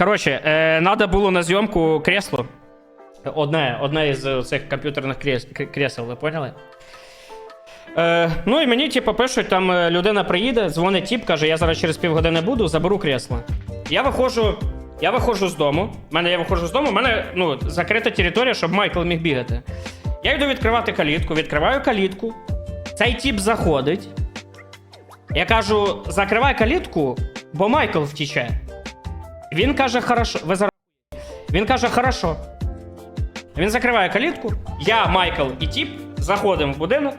Коротше, е, надо було на зйомку кресло. Одне, одне із цих комп'ютерних крес, кресел, ви поняли? Е, ну і мені, типу, пишуть, там е, людина приїде, дзвонить тіп, каже, я зараз через півгодини буду, заберу кресло. Я виходжу, я виходжу з дому. В мене я виходжу з дому, в мене ну, закрита територія, щоб Майкл міг бігати. Я йду відкривати калітку, відкриваю калітку. Цей тіп заходить. Я кажу: закривай калітку, бо Майкл втіче. Він каже, хорошо. Ви зараз. Він каже, хорошо. Він закриває калітку. Я, Майкл і Тіп заходимо в будинок.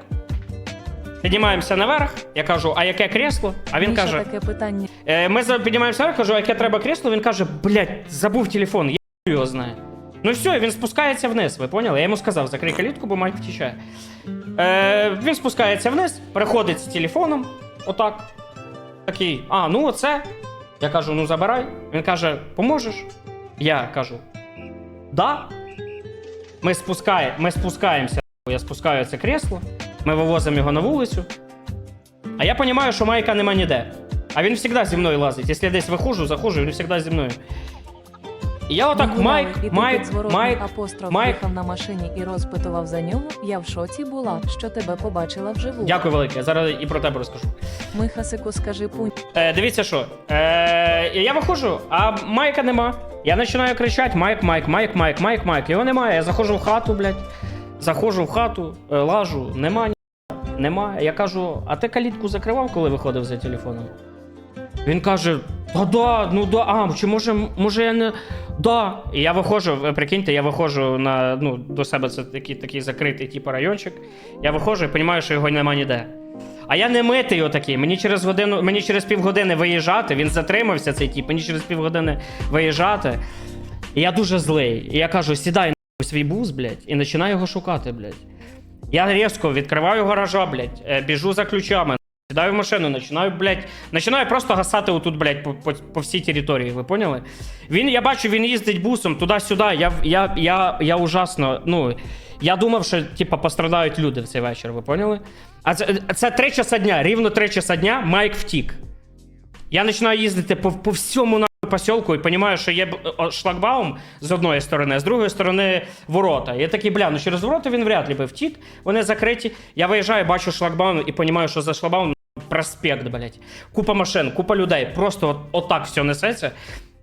Піднімаємося наверх. Я кажу, а яке кресло? А він Міша, каже: таке питання. е, ми за- піднімаємося наверх, кажу, а яке треба кресло? Він каже, блядь, забув телефон, я хуй його знаю. Ну все, він спускається вниз, ви поняли? Я йому сказав, закрий калітку, бо Майк втічає. Е, він спускається вниз, приходить з телефоном, отак. Такий, а, ну оце. Я кажу, ну забирай. Він каже, поможеш? Я кажу, да. Ми, спускає, ми спускаємося. Я спускаю це кресло, ми вивозимо його на вулицю. А я розумію, що Майка нема ніде. А він завжди зі мною лазить. Якщо я десь виходжу, заходжу, він завжди зі мною. І я отак, Майк, і Майк, під зворотний Майк, апостроф Майк. їхав на машині і розпитував за нього. Я в шоці була, що тебе побачила вживу. Дякую велике, я зараз і про тебе розкажу. Михасику, скажи пунь. Е, дивіться що. Е, я виходжу, а Майка нема. Я починаю кричати: Майк, Майк, Майк, Майк, Майк, Майк. Його немає. Я заходжу в хату, блядь. Заходжу в хату, е, лажу, нема ні. Нема. Я кажу, а ти калітку закривав, коли виходив за телефоном? Він каже: Та да, ну да, а, чи може, може я не. Да. І я виходжу, прикиньте, я виходжу на, ну, до себе це такий, такий закритий типу, райончик. Я виходжу і розумію, що його нема ніде. А я не митий отакий. Мені через годину, мені через півгодини виїжджати. Він затримався цей тип, мені через півгодини виїжджати. І я дуже злий. І я кажу: сідай на свій бус, блядь, і починаю його шукати, блядь. Я різко відкриваю гаража, блядь, е, біжу за ключами, сідаю в машину, починаю, блядь, починаю просто гасати отут, блядь, по, по, по всій території, ви поняли? Він, я бачу, він їздить бусом туди-сюди. Я, я, я, я ужасно, ну. Я думав, що типа пострадають люди в цей вечір, ви поняли? А це, це три часа дня, рівно три часа дня Майк втік. Я починаю їздити по, по всьому нахуй посілку і розумію, що є шлагбаум з одної сторони, а з другої сторони ворота. Я такий, бля, ну через ворота він вряд ли би втік, вони закриті. Я виїжджаю, бачу шлагбаум і розумію, що за шлагбаум проспект, блядь. Купа машин, купа людей. Просто от, отак все несеться.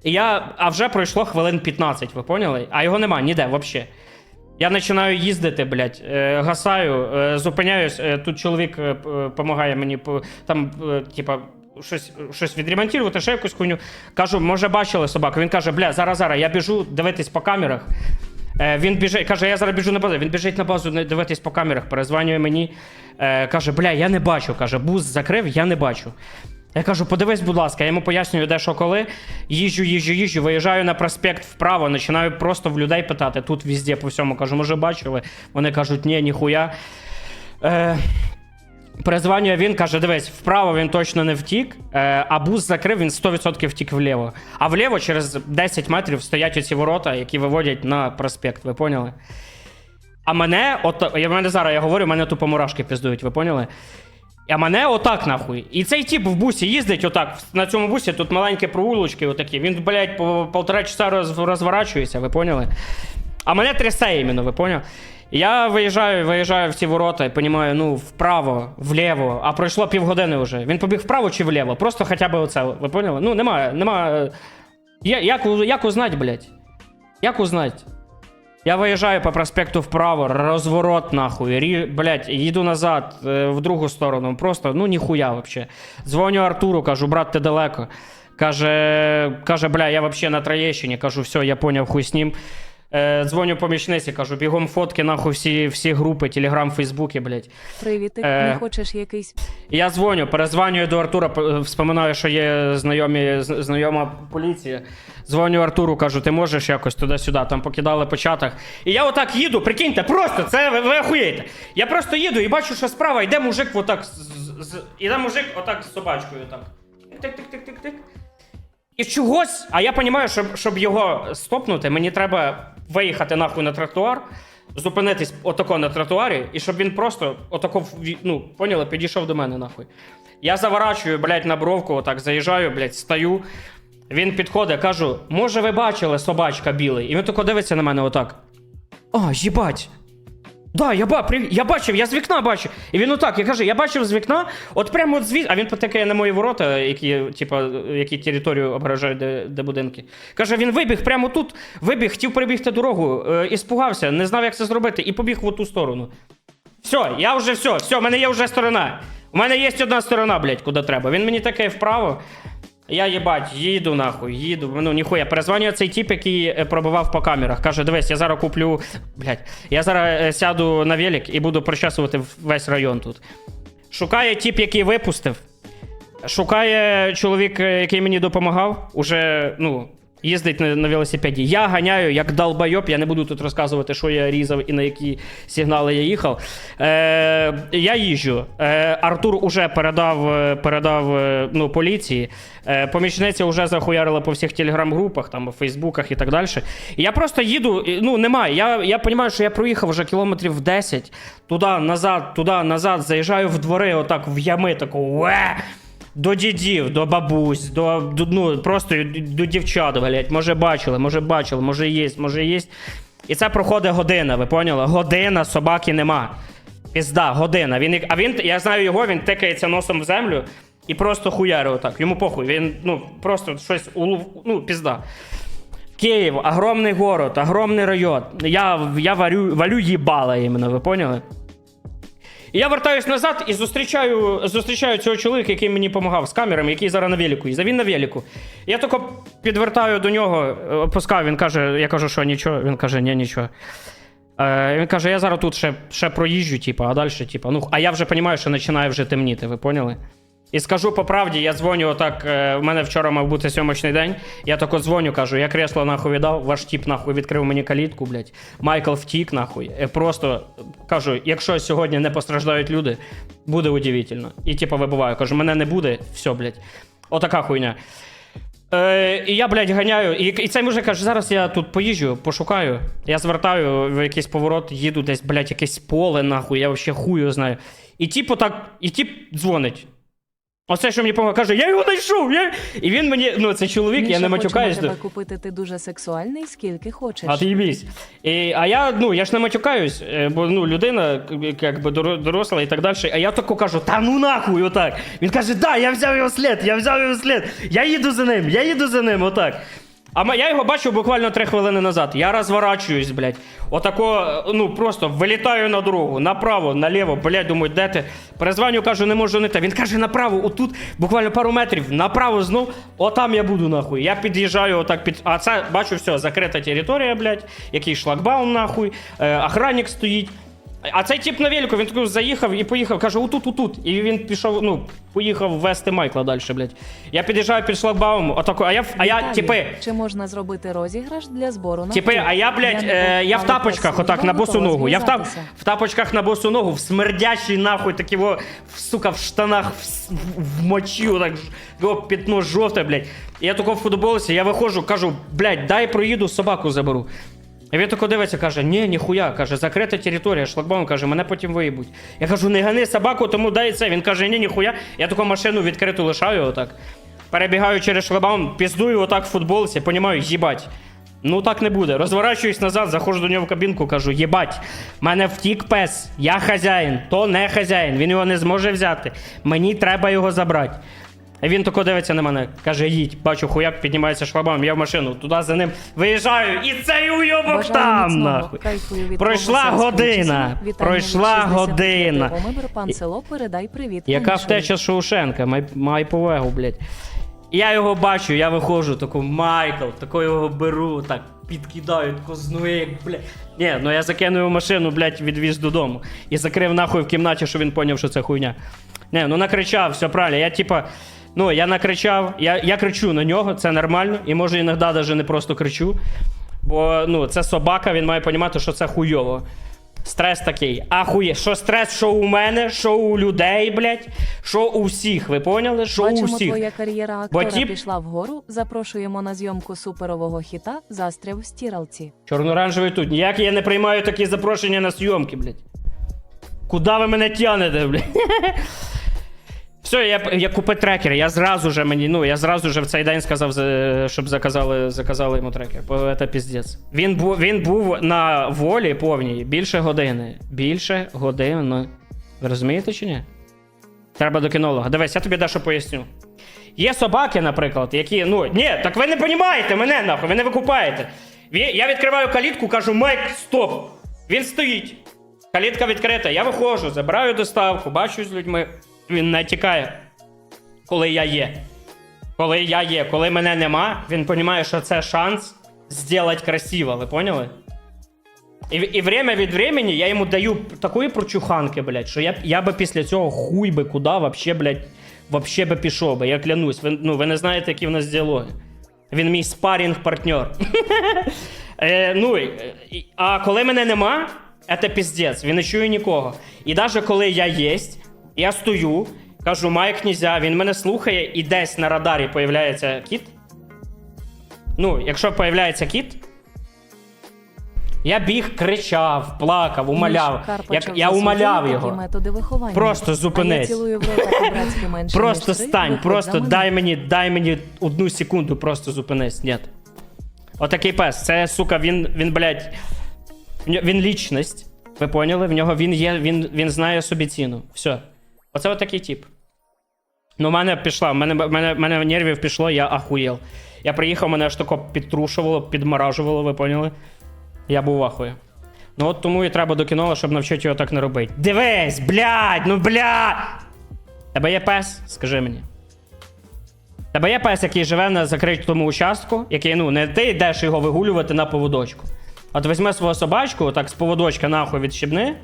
І я, а вже пройшло хвилин 15, ви поняли? А його нема ніде взагалі. Я починаю їздити, блядь, е, гасаю, е, зупиняюсь. Е, тут чоловік допомагає мені там, типа, щось, щось відремонтувати, ще якусь хуйню. Кажу, може, бачили собаку. Він каже, бля, зараз, зараз, я біжу дивитись по камерах. Е, він біжить, каже, я зараз біжу на базу. Він біжить на базу дивитись по камерах, перезванює мені. Е, каже, бля, я не бачу. Каже, бус закрив, я не бачу. Я кажу, подивись, будь ласка, я йому пояснюю, де що коли. Їжджу, їжджу, їжджу, виїжджаю на проспект вправо, починаю просто в людей питати. Тут везде по всьому. Кажу, може, бачили? Вони кажуть, ні, ніхуя. Е, Перезванює він, каже: дивись, вправо він точно не втік, е, а бус закрив, він 100% втік вліво. А вліво через 10 метрів стоять оці ворота, які виводять на проспект, ви поняли? А мене, от я в мене зараз я говорю, мене тупо мурашки піздують, ви поняли? А мене отак нахуй. І цей тип в бусі їздить отак. На цьому бусі тут маленькі проулочки отакі. Він, блядь, по полтора часа роз, розворачується, ви поняли? А мене трясе іменно, ви поняли? Я виїжджаю, виїжджаю в ці ворота і розумію, ну, вправо, вліво, а пройшло півгодини вже. Він побіг вправо чи вліво? Просто хоча б оце, ви поняли? Ну, немає, немає. Я, як, як узнать, блядь? Як узнать? Я виїжджаю по проспекту вправо, розворот нахуй, рі, блядь, їду назад, е, в другу сторону. Просто, ну ніхуя вообще. Дзвоню Артуру, кажу, брат, ти далеко. Каже, каже, бля, я вообще на Троєщині. Кажу, все, я поняв, хуй з ним. Е, дзвоню помічниці, кажу, бігом фотки, нахуй, всі, всі групи, Телеграм, Фейсбуки, блядь. Привітик, Е. не хочеш якийсь Я дзвоню, перезванюю до Артура, п- вспоминаю, що є знайомі, з- знайома поліція. Дзвоню Артуру, кажу, ти можеш якось туди-сюди, там покидали по чатах. І я отак їду, прикиньте, просто це ви, ви охуєєте. Я просто їду і бачу, що справа йде мужик отак. з- з- з- Іде мужик отак з собачкою. так. Тик-тик-тик-тик-тик. І чогось, а я розумію, щоб, щоб його стопнути, мені треба виїхати нахуй на тротуар, зупинитись отако на тротуарі, і щоб він просто отако, ну, поняли, підійшов до мене нахуй. Я заворачую, блядь, на бровку, отак заїжджаю, блядь, стою. Він підходить, кажу, може ви бачили собачка білий? І він тако дивиться на мене отак. А, їбать. Да, я, ба, при... я бачив, я з вікна бачив. І він отак, я кажу, я бачив з вікна, от прямо от звід... А він потикає на мої ворота, які, типа, які територію ображають, де, де будинки. Каже, він вибіг прямо тут, вибіг, хотів перебігти дорогу, е, іспугався, не знав, як це зробити, і побіг в ту сторону. Все, я вже все, все, в мене є вже сторона. У мене є одна сторона, блядь, куди треба. Він мені таке вправо. Я їбать, їду нахуй, їду. Ну ніхуя. Перезвонює цей тіп, який е, пробивав по камерах. Каже: дивись, я зараз куплю. Блять, я зараз е, сяду на велик і буду прочесувати весь район тут. Шукає тіп, який випустив. Шукає чоловік, е, який мені допомагав. Уже, ну, їздить на, на велосипеді. Я ганяю як долбойоб, я не буду тут розказувати, що я різав і на які сигнали я їхав. Е, я їжджу. Е, Артур уже передав, е, передав е, ну, поліції. Е, помічниця вже захуярила по всіх телеграм-групах, там, фейсбуках і так далі. Я просто їду, ну немає. Я, я розумію, що я проїхав вже кілометрів 10, туди, назад, туди, назад, заїжджаю в двори, отак в ями, таку. До дідів, до бабусь, до, до ну просто до дівчат, блядь. Може бачили, може бачили, може є, може є. І це проходить година, ви поняли? Година, собаки нема. Пізда, година. Він, а він, я знаю його, він тикається носом в землю і просто хуяри отак. Йому похуй. Він, ну, просто щось улов, ну, пізда. Київ, огромний город, огромний район. Я, я варю, валю їбала іменно, ви поняли? І я вертаюсь назад і зустрічаю, зустрічаю цього чоловіка, який мені допомагав з камерами, який зараз на велику І Він на велику. Я тільки підвертаю до нього, опускаю, він каже, я кажу, що нічого. Він каже, ні, нічого. Е, він каже, я зараз тут ще, ще проїжджу, типу, а далі, типу, ну, а я вже розумію, що починає вже темніти, ви поняли? І скажу по правді, я дзвоню отак. е, У мене вчора мав бути сьомочний день. Я тако дзвоню, кажу, я кресло нахуй віддав, ваш тіп нахуй відкрив мені калітку, блядь. Майкл втік, нахуй. Е, Просто кажу, якщо сьогодні не постраждають люди, буде удивительно. І типу вибиваю. Кажу, мене не буде, все, блядь. Отака хуйня. Е, і я, блядь, ганяю. І, і цей мужик каже, зараз я тут поїжджу, пошукаю. Я звертаю в якийсь поворот, їду десь, блядь, якесь поле, нахуй, я вообще хую знаю. І типу так, і тип дзвонить. Оце, що мені допомагає, каже, я його знайшов. Я... І він мені, ну це чоловік, я не матюкаюсь. тебе купити, ти дуже сексуальний, скільки хочеш. А ти їбісь. І, а я, ну, я ж не матюкаюсь, е, бо ну, людина, якби як доросла і так далі. А я тако кажу, та ну нахуй, отак. Він каже, да, я взяв його слід, я взяв його слід. Я їду за ним, я їду за ним, отак. А я його бачив буквально три хвилини назад. Я розворачуюсь, блядь. Отако, е, ну просто вилітаю на дорогу, направо, наліво, блядь, думаю, де ти? Перезваню, кажу, не можу не те. Він каже, направо, отут, буквально пару метрів, направо знов, отам я буду, нахуй. Я під'їжджаю отак під. А це, бачу, все, закрита територія, блядь, який шлагбаум, нахуй, е, охранник стоїть. А цей тип на велику, він такий заїхав і поїхав, каже, отут, отут. І він пішов, ну, поїхав вести Майкла далі, блядь. Я під'їжджаю під шлагбаум, отако, а я, в- а я, типи, Чи можна зробити розіграш для збору на Типи, а я, блядь, е, я в тапочках, отак на босу ногу. Я в, тап, в тапочках на босу ногу, в смердящий нахуй, такі во, в, сука, в штанах, в, с- в, в мочі, отак, ж- о, пятно жовте, блядь. І я тако в футболці, я виходжу, кажу, блядь, дай проїду, собаку заберу. І він тако дивиться, каже, ні, ніхуя, каже, закрита територія, шлагбаум, каже, мене потім виїбуть. Я кажу, не гани собаку, тому дай це. Він каже, ні, ніхуя. Я таку машину відкриту лишаю отак. Перебігаю через шлагбаум, піздую отак в футболці, понімаю, їбать. Ну так не буде. Розворачуюсь назад, заходжу до нього в кабінку, кажу: єбать, мене втік пес, я хазяїн, то не хазяїн, він його не зможе взяти. Мені треба його забрати. Він тако дивиться на мене, каже: їдь, бачу, хуяк піднімається шлагбаум, я в машину, туди за ним виїжджаю, і цей уйобок там, нахуй. Пройшла година, пройшла година. Пан село, передай привіт. Яка втеча з Шоушенка, май, май повагу, блядь. Я його бачу, я виходжу, таку Майкл, тако його беру, так підкидаю, тако знує, блядь. Ні, ну я закинув в машину, блядь, відвіз додому. І закрив нахуй в кімнаті, щоб він поняв, що це хуйня. Не, ну накричав, все правильно. Я типа. Ну, я накричав, я, я кричу на нього, це нормально. І може іноді навіть не просто кричу. Бо ну, це собака, він має розуміти, що це хуйово. Стрес такий. Ахує, що стрес, що у мене, що у людей, блядь, що у всіх. Ви поняли? Що у Бачимо, всіх. твоя кар'єра Бо актора тіп- пішла вгору. Запрошуємо на зйомку суперового хіта Застряв в стіралці. Чорно-оранжевий тут. Ніяк я не приймаю такі запрошення на зйомки, блядь. Куда ви мене тянете, блядь? Все, я, я купив трекер. Я зразу же мені, ну, я зразу же в цей день сказав, щоб заказали, заказали йому трекер. Це піздець. Він був, він був на волі повній більше години. Більше години. Ви розумієте чи ні? Треба до кінолога. Дивись, я тобі дещо поясню. Є собаки, наприклад, які. Ну, ні, так ви не розумієте мене, нахуй, ви не викупаєте. Я відкриваю калітку, кажу, Майк, стоп! Він стоїть. Калітка відкрита, я виходжу, забираю доставку, бачу з людьми. Він не тікає. Коли я є. Коли я є, коли мене нема, він розуміє, що це шанс зробити красиво, ви поняли? І, і время від времени я йому даю такої прочуханки, блядь, що я, я би після цього хуй би куди вообще, блядь, вообще би пішов би, я клянусь. Ви, ну, ви не знаєте, які в нас діалоги. Він мій спарінг-партнер. е, ну, а коли мене нема, це піздець, він не чує нікого. І навіть коли я єсть, я стою, кажу, має князя, він мене слухає, і десь на радарі появляється кіт. Ну, якщо появляється кіт, я біг, кричав, плакав, умоляв. Я, я умоляв його. Просто зупинись. Просто стань, просто дай мені, дай мені одну секунду, просто зупинись. Ні. Отакий пес. Це, сука, він, він, блядь, він лічність. Ви поняли? В нього він є, він, він знає собі ціну. Все. Оце отакий тип. Ну, в мене пішла, в мене, мене, мене нервів пішло, я ахуєл. Я приїхав, мене ж тако підтрушувало, підморажувало, ви поняли? Я був в. Ну от тому і треба до кіно, щоб навчити його так не робити. Дивись, блядь, ну блядь! Тебе є пес? Скажи мені. Тебе є пес, який живе на закритому участку, який, ну, не ти йдеш його вигулювати на поводочку. От візьми свого собачку, так з поводочка нахуй відщебни.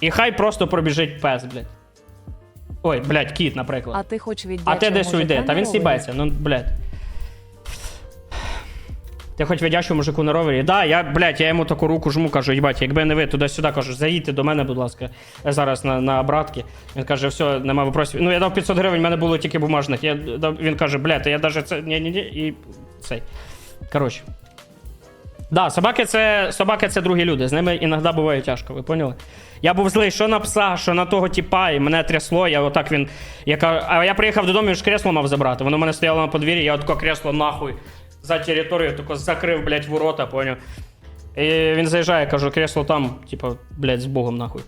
І хай просто пробіжить пес, блядь. Ой, блядь, кіт, наприклад. А ти хоч від А ти десь уйди, та він сібається, ну, блядь. Ти хоч віддячу мужику на ровері. Да, я, блядь, я йому таку руку жму, кажу, їбать, якби не ви туди-сюди, кажу, заїдьте до мене, будь ласка, зараз на, на обратки. Він каже, все, нема випросів. Ну, я дав 500 гривень, в мене було тільки бумажних. Я, дав- він каже, блядь, я навіть це. Ні-ні-ні, і цей. Коротше. Да, собаки це, собаки це другі люди. З ними іноді буває тяжко, ви поняли? Я був злий, що на пса, що на того тіпа, і мене трясло, я отак він. Я, ка- а я приїхав додому, він ж кресло мав забрати. Воно в мене стояло на подвір'ї, я отако кресло нахуй за територію, тако закрив, блядь, ворота, поняв. І він заїжджає, кажу, кресло там, типу, блядь, з Богом нахуй.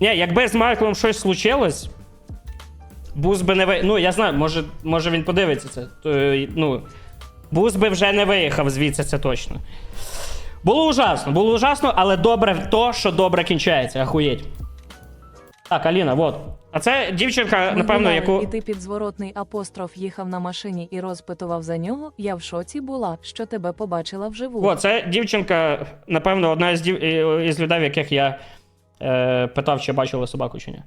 Ні, якби з Майклом щось случилось, Буз би не ви... Ну, я знаю, може, може він подивиться це. То, ну, Буз би вже не виїхав звідси, це точно. Було ужасно, було ужасно, але добре то, що добре кінчається, ахуєть. Так, Аліна, от. А це дівчинка, напевно, яку. І ти під зворотний апостроф їхав на машині і розпитував за нього. Я в шоці була, що тебе побачила вживу. О, це дівчинка, напевно, одна із, дів... із людей, в яких я е, питав, чи бачили собаку чи ні.